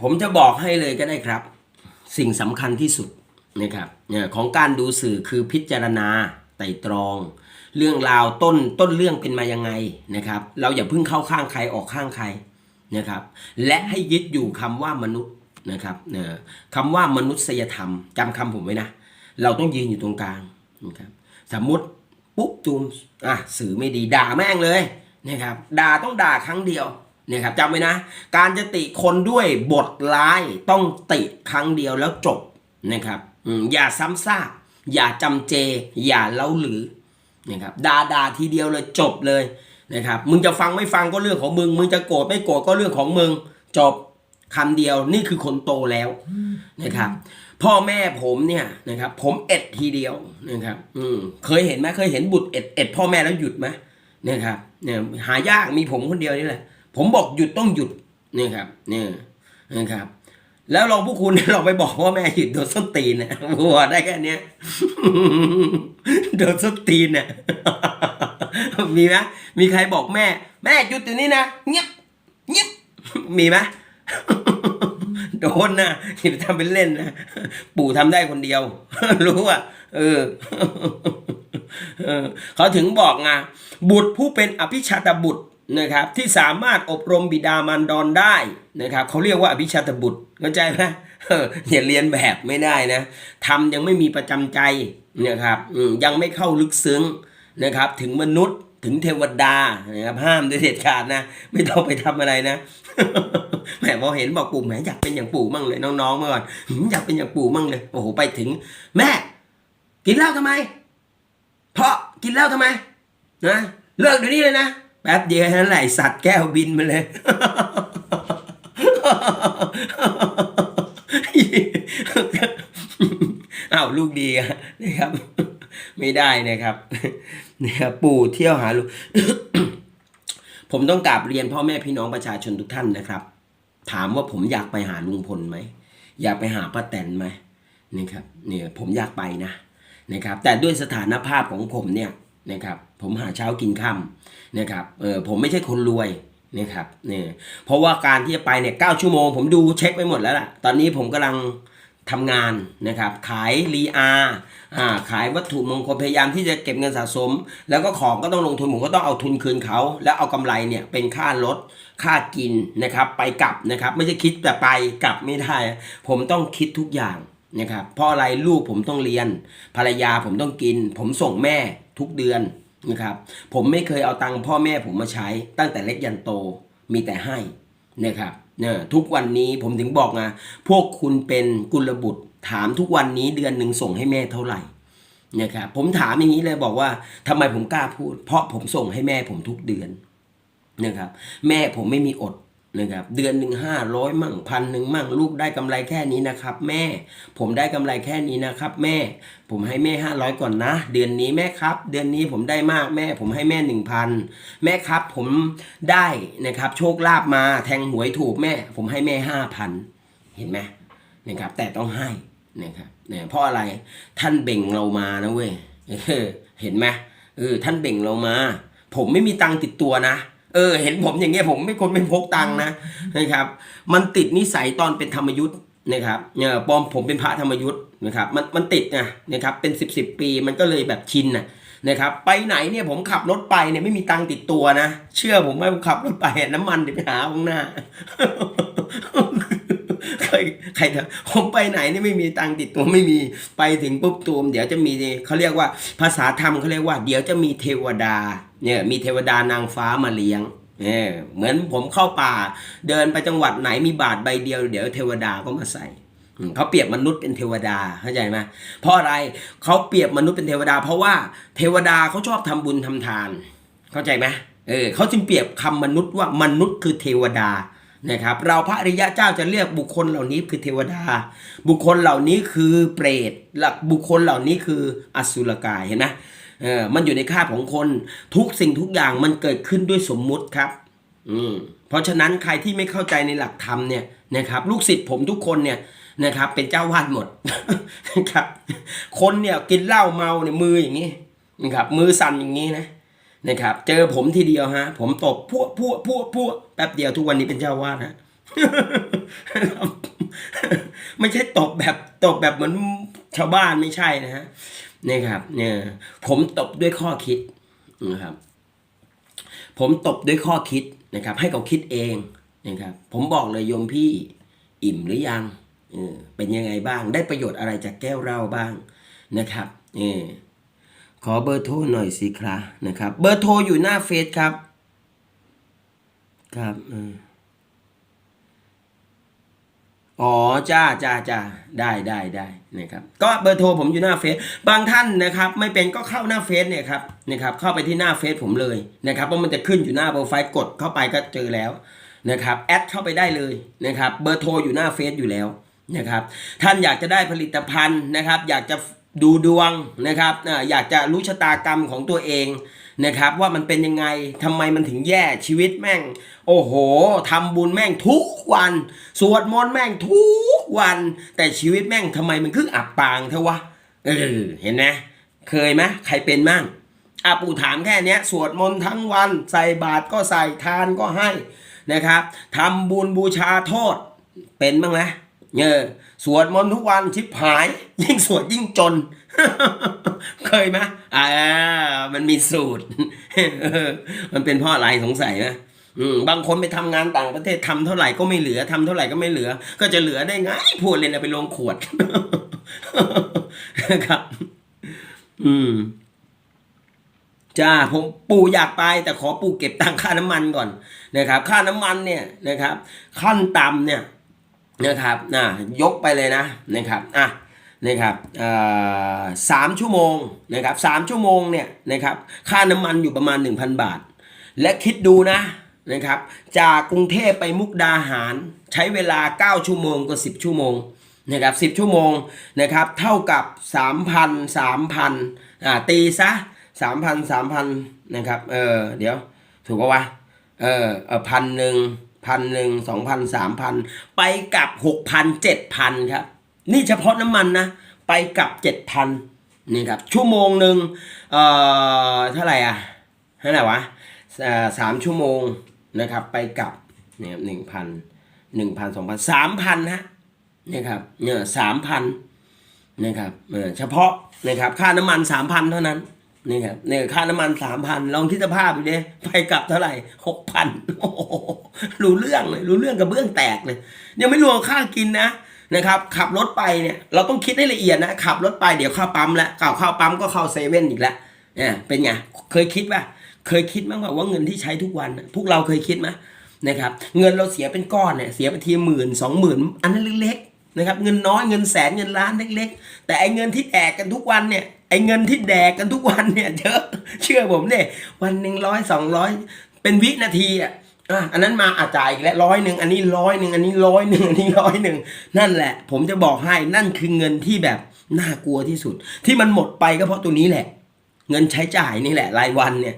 ผมจะบอกให้เลยก็ได้ครับ สิ่งสำคัญที่สุดนะครับเนี่ยของการดูสื่อคือพิจารณาไต่ตรอง เรื่องราวต้นต้นเรื่องเป็นมายังไงนะครับ เราอย่าเพิ่งเข้าข้างใครออกข้างใครนะครับ และให้ยึดอยู่คำว่ามนุษย์นะครับเนี่ยคำว่ามนุษยธรรมจำคำผมไว้นะ เราต้องยืนอยู่ตรงกลางนะครับสมมติปุ๊บจูมอะสื่อไม่ดีด่าแม่งเลยนะครับด่าต้องด่าครั้งเดียว เนะครับจำไว้นะ การจะติคนด้วยบทร้ายต้องติครั้งเดียวแล้วจบนะครับอย่าซ้ำซากอย่าจำเจ อย่าเล้าหรือนะครับด่าด่าทีเดียวเลยจบเลยนะครับมึงจะฟังไม่ฟังก็เรื่องของมึง มึงจะโกรธไม่โกรธก็เรื่องของมึง จบคำเดียวนี่คือคนโตแล้วนะครับพ่อแม่ผมเนี่ยนะครับผมเอ็ดทีเดียวนะครับอืมเคยเห็นไหมเคยเห็นบุตรเอ็ดเอ็ดพ่อแม่แล้วหยุดไหมนะครับเนี่ยหายากมีผมคนเดียวนี่แหละ ผมบอกหยุดต้องหยุดนี่ครับนี่ยนะครับ แล้วลองพวกคุณลองไปบอกว่าแม่หยุดโดนส้นตีนนะวัวได้แค่เนี้ยโดนส้นตีนน่ะมีไหมมีใครบอกแม่ แม่หยุดอยู่นี่นะเงียบเงียบมีไหมโดนนะอย่าทำเป็นเล่นนะปู่ทำได้คนเดียว รู้อะเออเออเขาถึงบอกไงบุตรผู้เป็นอภิชาตบุตร นะครับที่สามารถอบรมบิดามารดอนได้นะครับเขาเรียกว่าอภิชาตบุตรเข้าใจไหมอย่าเรียนแบบไม่ได้นะทำยังไม่มีประจำใจนะครับยังไม่เข้าลึกซึ้งนะครับถึงมนุษย์ถึงเทวดานะครับห้ามโดยเด็ดขาดนะไม่ต้องไปทำอะไรนะแหมพอเห็นบอกปู่แหมอยากเป็นอย่างปู่มั่งเลยน้องๆเมื่อก่อนอยากเป็นอย่างปู่มั่งเลยโอ้โหไปถึง แม่ กินเหล้าทำไม เพราะกินเหล้าทำไมนะเลิกเดี๋ยวนี้เลยนะ แป๊บเดียวนั่นแหลสัตว์แก้วบินมาเลยอ้าวลูกดีนะครับ ไม่ได้นะครับนะครับปู่เที่ยวหาลูก ผมต้องกราบเรียนพ่อแม่พี่น้องประชาชนทุกท่านนะครับ ถามว่าผมอยากไปหาลุงพลไหมอยากไปหาป้าแตนไหมนะครับเนี่ยผมอยากไปนะนะครับ แต่ด้วยสถานภาพของผมเนี่ยนะครับ ผมหาเช้ากินค่ำ นะครับเออผมไม่ใช่คนรวยนะครับเนี่ยเพราะว่าการที่จะไปเนี่ยเก้าชั่วโมง ผมดูเช็คไปหมดแล้วล่ะ ตอนนี้ผมกำลังทำงานนะครับขายรีอาอ่าขายวัตถุมงคลพยายามที่จะเก็บเงินสะสม แล้วก็ของก็ต้องลงทุนผมก็ต้องเอาทุนคืนเขา แล้วเอากำไรเนี่ยเป็นค่ารถค่ากินนะครับไปกลับนะครับไม่ใช่คิดแต่ไปกลับไม่ได้ ผมต้องคิดทุกอย่างนะครับเพราะอะไรลูกผมต้องเรียน ภรรยาผมต้องกิน ผมส่งแม่ทุกเดือน นะครับผมไม่เคยเอาตังค์พ่อแม่ผมมาใช้ตั้งแต่เล็กยันโตมีแต่ให้นะครับเนี่ยทุกวันนี้ผมถึงบอกนะพวกคุณเป็นกุลบุตร ถามทุกวันนี้เดือนหนึ่งส่งให้แม่เท่าไหร่นะครับผมถามอย่างนี้เลยบอกว่าทำไมผมกล้าพูด เพราะผมส่งให้แม่ผมทุกเดือนนะครับแม่ผมไม่มีอด นะครับเดือนหนึ่งห้าร้อยมั่งพันหนึ่งมั่งลูกได้กำไรแค่นี้นะครับ แม่ ผมได้กำไรแค่นี้นะครับ แม่ ผมให้แม่ห้าร้อยก่อนนะ เดือนนี้แม่ครับ เดือนนี้ผมได้มากแม่ ผมให้แม่หนึ่งพันแม่ครับ ผมได้นะครับ โชคลาภมาแทงหวยถูกแม่ ผมให้แม่ห้าพันเห็นไหมนะครับ แต่ต้องให้นะครับเนี่ยเพราะอะไรท่านเบ่งเรามานะเว้ยเออเห็นไหมเออท่านเบ่งเรามา ผมไม่มีตังค์ติดตัวนะ เออ เห็นผมอย่างเงี้ยผมไม่คนไม่พกตังค์นะนะครับ มันติดนิสัยตอนเป็นธรรมยุทธ์นะครับเนี่ยปอมผมเป็นพระธรรมยุทธ์นะครับ มันมันติดนะนะครับ เป็นสิบสิบปีมันก็เลยแบบชินนะนะครับ ไปไหนเนี่ยผมขับรถไปเนี่ยไม่มีตังค์ติดตัวนะ เชื่อผมไหมผมขับรถไปอะน้ำมันเดี๋ยวไปหาข้างหน้า ใครใครจะผมไปไหนนี่ไม่มีตังติดตัวไม่มีไปถึงปุ๊บตูม เดี๋ยวจะมีเขาเรียกว่าภาษาธรรมเขาเรียกว่า เดี๋ยวจะมีเทวดาเนี่ยมีเทวดานางฟ้ามาเลี้ยงเนี่ยเหมือนผมเข้าป่า เดินไปจังหวัดไหนมีบาทใบเดียว เดี๋ยวเทวดาก็มาใส่เขาเปรียบมนุษย์เป็นเทวดาเข้าใจไหมเพราะอะไรเขาเปรียบมนุษย์เป็นเทวดา เพราะว่าเทวดาเขาชอบทำบุญทำทาน เข้าใจไหมเออเขาจึงเปรียบคำมนุษย์ว่ามนุษย์คือเทวดา นะครับเราพระอริยะเจ้าจะเรียกบุคคลเหล่านี้คือเทวดา บุคคลเหล่านี้คือเปรตหลักบุคคลเหล่านี้คืออสุรกายเห็นไหมเออมันอยู่ในคาบของคนทุกสิ่งทุกอย่างมันเกิดขึ้นด้วยสมมุติครับอืมเพราะฉะนั้นใครที่ไม่เข้าใจในหลักธรรมเนี่ยนะครับลูกศิษย์ผมทุกคนเนี่ยนะครับเป็นเจ้าวาดหมดนะครับคนเนี่ยกินเหล้าเมาเนี่ยมืออย่างนี้นะครับมือสั่นอย่างนี้นะ นะครับ เจอผมทีเดียวฮะ ผมตบพวกพวกพวกพวกแป๊บเดียวทุกวันนี้เป็นเจ้าวาดฮะไม่ใช่ตบแบบตบแบบเหมือนชาวบ้านไม่ใช่นะฮะนี่ครับเนี่ยผมตบด้วยข้อคิดนะครับ ผมตบด้วยข้อคิดนะครับ ให้เขาคิดเองนะครับ ผมบอกเลยโยมพี่อิ่มหรือยังเออเป็นยังไงบ้าง ได้ประโยชน์อะไรจากแก้วเหล้าบ้างนะครับ เออ ขอเบอร์โทรหน่อยสิครับนะครับ เบอร์โทรอยู่หน้าเฟซครับ ครับอออ๋อจ้าจ้าจ้าได้ได้ได้นะครับ ก็เบอร์โทรผมอยู่หน้าเฟซบางท่านนะครับ ไม่เป็นก็เข้าหน้าเฟซเนี่ยครับนะครับ เข้าไปที่หน้าเฟซผมเลยนะครับเพราะมันจะขึ้นอยู่หน้าโปรไฟล์กดเข้าไปก็เจอแล้วนะครับแอดเข้าไปได้เลยนะครับ เบอร์โทรอยู่หน้าเฟซอยู่แล้วนะครับ ท่านอยากจะได้ผลิตภัณฑ์นะครับ อยากจะ ดูดวงนะครับอยากจะรู้ชะตากรรมของตัวเองนะครับว่ามันเป็นยังไงทำไมมันถึงแย่ชีวิตแม่ง โอ้โหทำบุญแม่งทุกวัน สวดมนต์แม่งทุกวัน แต่ชีวิตแม่งทำไมมันคืออับปางเทวะเออเห็นไหมเคยไหมใครเป็นมั่งอาปู่ถามแค่เนี้ยสวดมนต์ทั้งวัน ใส่บาตรก็ใส่ทานก็ให้นะครับทำบุญบูชาโทษเป็นบ้างไหม เออสวดมนต์ทุกวันชิบหาย ยิ่งสวดยิ่งจน เคยไหมอ่า มันมีสูตร มันเป็นเพ่ออะไรสงสัยนะอืมบางคนไปทำงานต่างประเทศทำเท่าไหร่ก็ไม่เหลือทำเท่าไหร่ก็ไม่เหลือ ก็จะเหลือได้ไงพูดเลยนะไปลงขวดครับ อืมจ้าผมปู่อยากไปแต่ขอปู่เก็บตังค่าน้ำมันก่อนนะครับ ค่าน้ำมันเนี่ยนะครับ ขั้นต่ำเนี่ย นะครับนะยกไปเลยนะนะครับอะนะครับอ่าสามชั่วโมงนะครับสามชั่วโมงเนี่ยนะครับค่าน้ำมันอยู่ประมาณ 1,000 บาท และคิดดูนะนะครับจากกรุงเทพไปมุกดาหาร ใช้เวลา 9 ชั่วโมงก็10 ชั่วโมงนะครับ10 ชั่วโมงนะครับเท่ากับ 3,000 3,000อ่าตีซะ 3,000 3,000นะครับเออเดี๋ยวถูกปะวะเออเออพันหนึ่ง พันหนึ่งสองพันสามพันไปกลับหกพันเจ็ดพันครับ นี่เฉพาะน้ำมันนะ ไปกลับเจ็ดพันนี่ครับ ชั่วโมงหนึ่งเอ่อเท่าไหร่อะเท่าไหร่วะเออสามชั่วโมงนะครับ ไปกลับเนี่ยหนึ่งพันหนึ่งพันสองพันสามพันฮะนี่ครับเนี่ยสามพันนะครับเออเฉพาะนะครับค่าน้ำมันสามพันเท่านั้น นี่ครับเนี่ยค่าน้ำมันสามพันลองคิดสภาพดูดิไปกลับเท่าไหร่หกพันโอ้โหรู้เรื่องเลยรู้เรื่องกับเบื้องแตกเลย ยังไม่รวมค่ากินนะนะครับ ขับรถไปเนี่ยเราต้องคิดให้ละเอียดนะขับรถไปเดี๋ยวเข้าปั๊มแล้วก่าเข้าปั๊มก็เข้าเซเว่นอีกแล้วเนี่ยเป็นไงเคยคิดป่ะเคยคิดมั้งว่าเงินที่ใช้ทุกวัน พวกเราเคยคิดไหมนะครับเงินเราเสียเป็นก้อนเนี่ยเสียไปทีหมื่นสองหมื่นอันนั้นเล็กๆนะครับเงินน้อยเงินแสนเงินล้านเล็ก ๆ แต่ไอ้เงินที่แดกกันทุกวันเนี่ย ไอ้เงินที่แดกกันทุกวันเนี่ยเยอะเชื่อผมเนี่ยวันหนึ่งร้อยสองร้อยเป็นวินาทีอะอะอันนั้นมาอาจ่ายอีกแล้วร้อยหนึ่งอันนี้ร้อยหนึ่งอันนี้ร้อยหนึ่งอันนี้ร้อยหนึ่งนั่นแหละ ผมจะบอกให้นั่นคือเงินที่แบบน่ากลัวที่สุด ที่มันหมดไปก็เพราะตัวนี้แหละ เงินใช้จ่ายนี่แหละ รายวันเนี่ย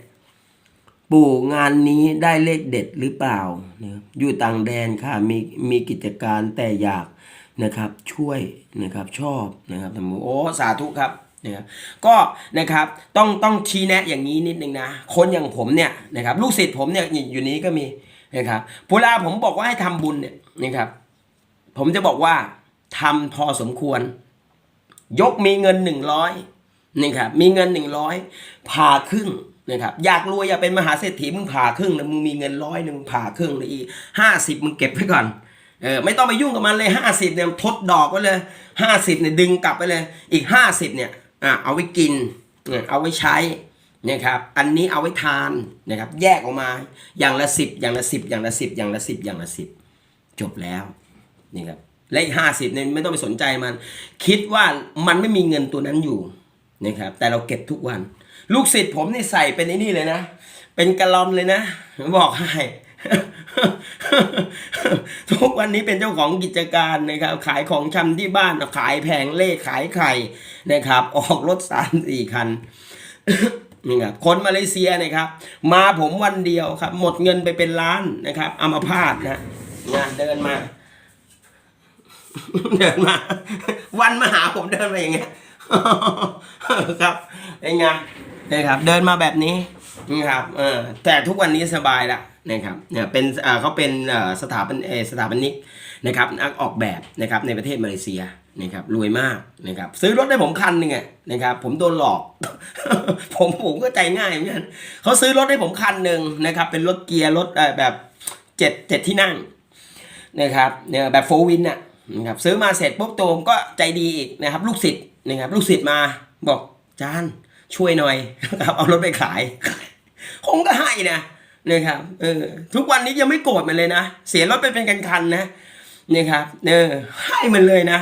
ปู่งานนี้ได้เลขเด็ดหรือเปล่านะครับอยู่ต่างแดนค่ะมีมีกิจการแต่อยากนะครับ ช่วยนะครับชอบนะครับทำโอ้สาธุครับ นะครับก็นะครับต้องต้องชี้แนะอย่างนี้นิดนึงนะคนอย่างผมเนี่ยนะครับลูกศิษย์ผมเนี่ยอยู่นี้ก็มีนะครับเวลาผมบอกว่าให้ทำบุญเนี่ยนะครับ ผมจะบอกว่าทำพอสมควร ยกมีเงินหนึ่งร้อยนี่ครับมีเงินหนึ่งร้อยผ่าครึ่งนะครับอยากรวยอยากเป็นมหาเศรษฐีมึงผ่าครึ่งนะมึงมีเงินร้อยหนึ่งผ่าครึ่งเลยอีห้าสิบมึงเก็บไว้ก่อนเออไม่ต้องไปยุ่งกับมันเลยห้าสิบเนี่ยทดดอกไว้เลยห้าสิบเนี่ยดึงกลับไปเลยอีกห้าสิบเนี่ย อะเอาไว้กินเนี่ยเอาไว้ใช้นะครับ อันนี้เอาไว้ทานนะครับ แยกออกมาอย่างละสิบอย่างละสิบอย่างละสิบอย่างละสิบอย่างละสิบจบแล้วนี่ครับและอีกห้าสิบเนี่ยไม่ต้องไปสนใจมัน คิดว่ามันไม่มีเงินตัวนั้นอยู่นะครับ แต่เราเก็บทุกวัน ลูกศิษย์ผมนี่ใส่เป็นไอ้นี่เลยนะ เป็นกะลอนเลยนะ บอกให้ทุกวันนี้เป็นเจ้าของกิจการนะครับ ขายของชำที่บ้านขายแผงเลขขายไข่ นะครับ ออกรถสามสี่คันนี่ครับคนมาเลเซียนะครับ มาผมวันเดียวครับ หมดเงินไปเป็นล้านนะครับอัมาพาตนะนะเดินมา เดินมา วันมาหาผมเดินมาอย่างเงี้ยครับเป็นไงนะครับ เดินมาแบบนี้นะครับเออแต่ทุกวันนี้สบายละนะครับเนี่ยเป็นเออเขาเป็นสถาบันสถาปนิกนะครับนักออกแบบนะครับในประเทศมาเลเซีย นะครับรวยมากนะครับซื้อรถได้ผมคันหนึ่งอะนะครับผมโดนหลอก ผมผมก็ใจง่ายเหมือนกันเขาซื้อรถให้ผมคันหนึ่งนะครับเป็นรถเกียร์รถแบบเจ็ดเจ็ดที่นั่งนะครับเนี่ยแบบโฟวินน่ะนะครับซื้อมาเสร็จปุ๊บตัวผมก็ใจดีอีกนะครับลูกศิษย์นะครับลูกศิษย์มาบอกจานช่วยหน่อยครับเอารถไปขายผมก็ให้นะนะครับเออทุกวันนี้ยังไม่โกรธมันเลยนะ เสียรถไปเป็นคันๆนนะนี่ครับเออให้มันเลยนะ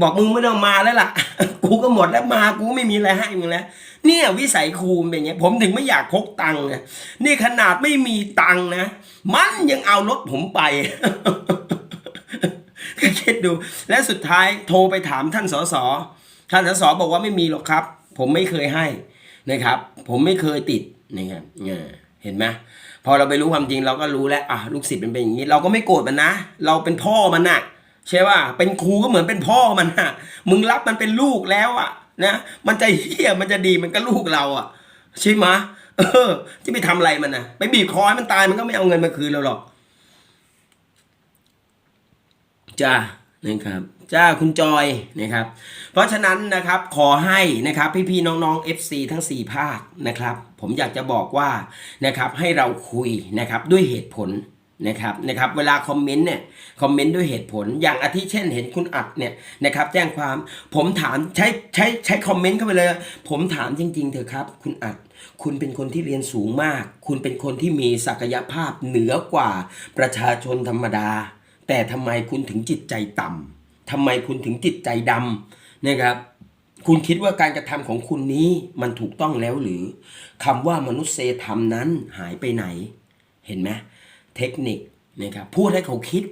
บอกมึงไม่ต้องมาแล้วล่ะ กูก็หมดแล้วมากูไม่มีอะไรให้มึงแล้วเนี่ยวิสัยครูเป็นอย่างเงี้ยผมถึงไม่อยากพกตังค์นะนี่ขนาดไม่มีตังค์นะ มันยังเอารถผมไปคิดดู และสุดท้ายโทรไปถามท่านสสท่านสสบอกว่าไม่มีหรอกครับ ผมไม่เคยให้นะครับ ผมไม่เคยติดนะครับเห็นไหมพอเราไปรู้ความจริงเราก็รู้แล้วอะลูกศิษย์มันเป็นอย่างนี้ เราก็ไม่โกรธมันนะ เราเป็นพ่อมันน่ะ ใช่ป่ะเป็นครูก็เหมือนเป็นพ่อมันน่ะมึงรับมันเป็นลูกแล้วอะนะมันจะเฮี้ยมันจะดีมันก็ลูกเราอะใช่ไหมเออจะไปทำอะไรมันนะไปบีบคอให้มันตายมันก็ไม่เอาเงินมาคืนเราหรอกจ้านะครับจ้าคุณจอยนะครับ เพราะฉะนั้นนะครับขอให้นะครับพี่ๆน้องๆ FC ทั้ง 4 ภาคนะครับ ผมอยากจะบอกว่านะครับให้เราคุยนะครับด้วยเหตุผล นะครับนะครับเวลาคอมเมนต์เนี่ยคอมเมนต์ด้วยเหตุผลอย่างอาทิเช่นเห็นคุณอัดเนี่ยนะครับแจ้งความผมถามใช้ใช้ใช้คอมเมนต์เข้าไปเลย ผมถามจริง ๆ เถอะครับ คุณอัด คุณเป็นคนที่เรียนสูงมาก คุณเป็นคนที่มีศักยภาพเหนือกว่าประชาชนธรรมดา แต่ทำไมคุณถึงจิตใจต่ำทำไมคุณถึงจิตใจดำนะครับคุณคิดว่าการกระทำของคุณนี้มันถูกต้องแล้วหรือคำว่ามนุษยธรรมนั้นหายไปไหน เห็นไหม เทคนิคนะครับพูดให้เขาคิด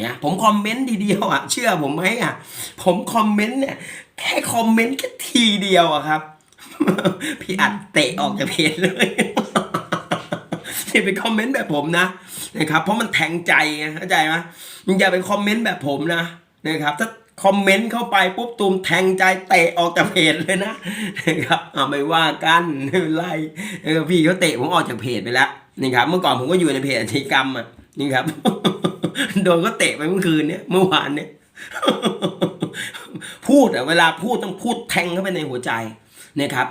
เนี่ยผมคอมเมนต์ทีเดียวอะเชื่อผมไหมอะผมคอมเมนต์เนี่ยแค่คอมเมนต์แค่ทีเดียวอะครับ พี่อัดเตะออกจากเพจเลยอย่าไปคอมเมนต์แบบผมนะนะครับ เพราะมันแทงใจไงเข้าใจไหมมึงอย่าไปคอมเมนต์แบบผมนะนะครับ ถ้าคอมเมนต์เข้าไปปุ๊บตูมแทงใจเตะออกจากเพจเลยนะนะครับไม่ว่ากันไม่เป็นไรพี่เขาเตะผมออกจากเพจไปแล้ว นี่ครับ เมื่อก่อนผมก็อยู่ในเพจอาชญากรรมอะนี่ครับ โดนก็เตะไปเมื่อคืนเนี้ยเมื่อวานเนี้ยพูดอะเวลาพูดต้องพูดแทงเข้าไปในหัวใจนะครับ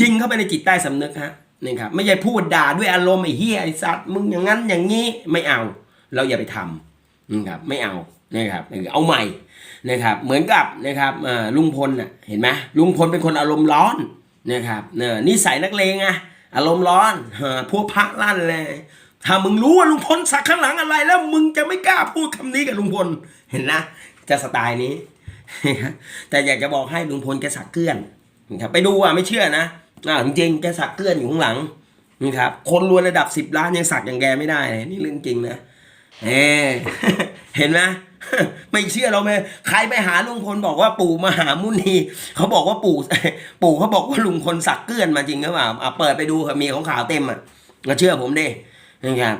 ยิงเข้าไปในจิตใต้สำนึกฮะนี่ครับไม่ใช่พูดด่าด้วยอารมณ์ไอ้เหี้ยไอ้สัตว์มึงอย่างนั้นอย่างนี้ไม่เอา เราอย่าไปทำนะครับไม่เอานะครับเอาใหม่นะครับ เหมือนกับนะครับลุงพลน่ะเห็นไหมลุงพลเป็นคนอารมณ์ร้อนนะครับเนี่ยนิสัยนักเลงอะ อารมณ์ร้อนพวกพระลั่นเลยถ้ามึงรู้ว่าลุงพลสักข้างหลังอะไร แล้วมึงจะไม่กล้าพูดคำนี้กับลุงพลเห็นนะจะสไตล์นี้ แต่อยากจะบอกให้ลุงพลแกสักเกื้อนครับไปดูอะไม่เชื่อนะอ่าจริงๆแกสักเกื้อนอยู่ข้างหลังนี่ครับคนรวยระดับสิบล้านยังสักอย่างแกไม่ได้นี่เรื่องจริงนะเอเห็นไหม ไม่เชื่อเราไหมใครไปหาลุงพลบอกว่าปู่มหามุนีเขาบอกว่าปู่ ปู่เขาบอกว่าลุงพลสักเกื้อนมาจริงหรือเปล่าอะเปิดไปดูครับมีของข่าวเต็มอะก็เชื่อผมดินะครับ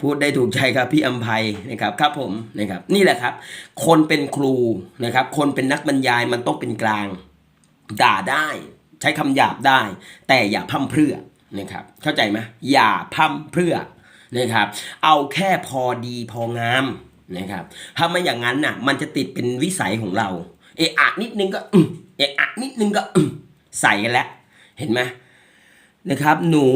พูดได้ถูกใจครับพี่อัมภัยนะครับครับผมนะครับ นี่แหละครับ คนเป็นครูนะครับ คนเป็นนักบรรยายมันต้องเป็นกลาง ด่าได้ ใช้คำหยาบได้ แต่อย่าพร่ำเพรื่อนะครับ เข้าใจไหมอย่าพร่ำเพรื่อนะครับ เอาแค่พอดีพองาม นะครับถ้าไม่อย่างนั้นน่ะ มันจะติดเป็นวิสัยของเรา เอะอะนิดนึงก็เอะอะนิดนึงก็ใส่กันแล้ว เห็นไหมนะครับ หนู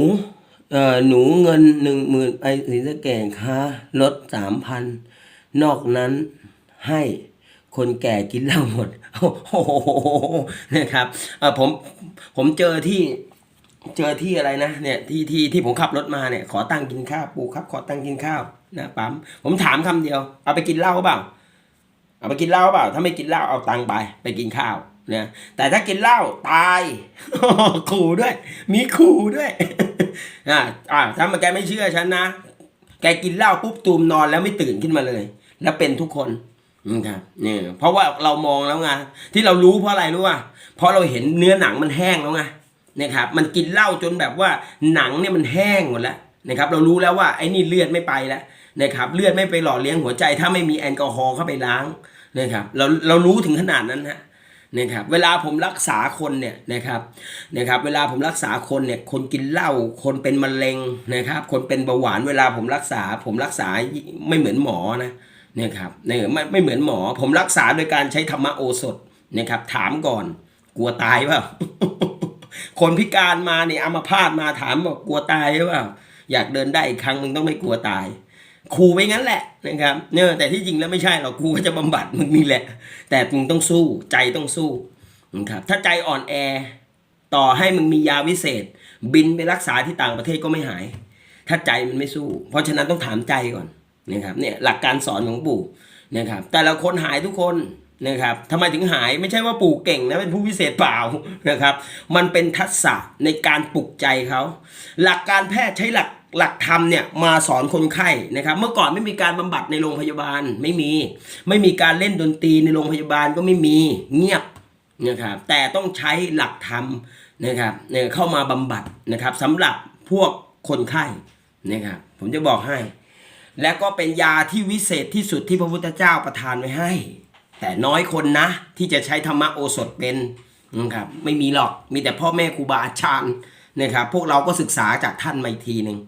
เอ่อหนูเงินหนึ่งหมื่นไปสีสะเกดค่ะลดสามพันนอกนั้นให้คนแก่กินเหล้าหมดโอ้โหนะครับเออผมผมเจอที่ เจอที่อะไรนะเนี่ยที่ที่ที่ผมขับรถมาเนี่ยขอตังกินข้าวปู่ครับ ขอตังกินข้าวนะปั๊มผมถามคำเดียว เอาไปกินเหล้าเปล่าเอาไปกินเหล้าเปล่า ถ้าไม่กินเหล้าเอาตังค์ไป ไปกินข้าวนะแต่ถ้ากินเหล้าตายขู่ด้วย มีขู่ด้วยอ่าอ่าถ้ามันแกไม่เชื่อฉันนะแกกินเหล้าปุ๊บตูมนอนแล้วไม่ตื่นขึ้นมาเลย แล้วเป็นทุกคนนะครับเนี่ยเพราะว่าเรามองแล้วไงที่เรารู้เพราะอะไรรู้ป่ะเพราะเราเห็นเนื้อหนังมันแห้งแล้วไง นะครับมันกินเหล้าจนแบบว่าหนังเนี่ยมันแห้งหมดแล้วนะครับเรารู้แล้วว่าไอ้นี่เลือดไม่ไปแล้วนะครับเลือดไม่ไปหล่อเลี้ยงหัวใจ ถ้าไม่มีแอลกอฮอล์เข้าไปล้างนะครับเราเรารู้ถึงขนาดนั้นฮะนะครับเวลาผมรักษาคนเนี่ยนะครับนะครับเวลาผมรักษาคนเนี่ยคนกินเหล้าคนเป็นมะเร็งนะครับคนเป็นเบาหวานเวลาผมรักษา ผมรักษาไม่เหมือนหมอนะนะครับเนี่ยไม่ไม่เหมือนหมอ ผมรักษาโดยการใช้ธรรมโอสถนะครับถามก่อนกลัวตายเปล่า คนพิการมาเนี่ยอัมพาตมาถามบอกกลัวตายหรือเปล่าอยากเดินได้อีกครั้งมึงต้องไม่กลัวตายครูไปงั้นแหละนะครับเนี่ยแต่ที่จริงแล้วไม่ใช่หรอกครูก็จะบำบัดมึงนี่แหละ แต่มึงต้องสู้ใจต้องสู้นะครับถ้าใจอ่อนแอต่อให้มึงมียาวิเศษ บินไปรักษาที่ต่างประเทศก็ไม่หาย ถ้าใจมันไม่สู้ เพราะฉะนั้นต้องถามใจก่อนนะครับเนี่ยหลักการสอนของปู่นะครับแต่ละคนหายทุกคน นะครับทำไมถึงหายไม่ใช่ว่าปู่เก่งนะเป็นผู้พิเศษเปล่านะครับ มันเป็นทักษะในการปลุกใจเขาหลักการแพทย์ใช้หลักหลักธรรมเนี่ยมาสอนคนไข้นะครับ เมื่อก่อนไม่มีการบำบัดในโรงพยาบาลไม่มี ไม่มีการเล่นดนตรีในโรงพยาบาลก็ไม่มีเงียบนะครับ แต่ต้องใช้หลักธรรมนะครับเนี่ยเข้ามาบำบัดนะครับสำหรับพวกคนไข้นะครับผมจะบอกให้ และก็เป็นยาที่วิเศษที่สุดที่พระพุทธเจ้าประทานไว้ให้ แต่น้อยคนนะ ที่จะใช้ธรรมโอสถเป็นนะครับไม่มีหรอกมีแต่พ่อแม่ครูบาอาจารย์นะครับพวกเราก็ศึกษาจากท่านมาอีกทีหนึ่ง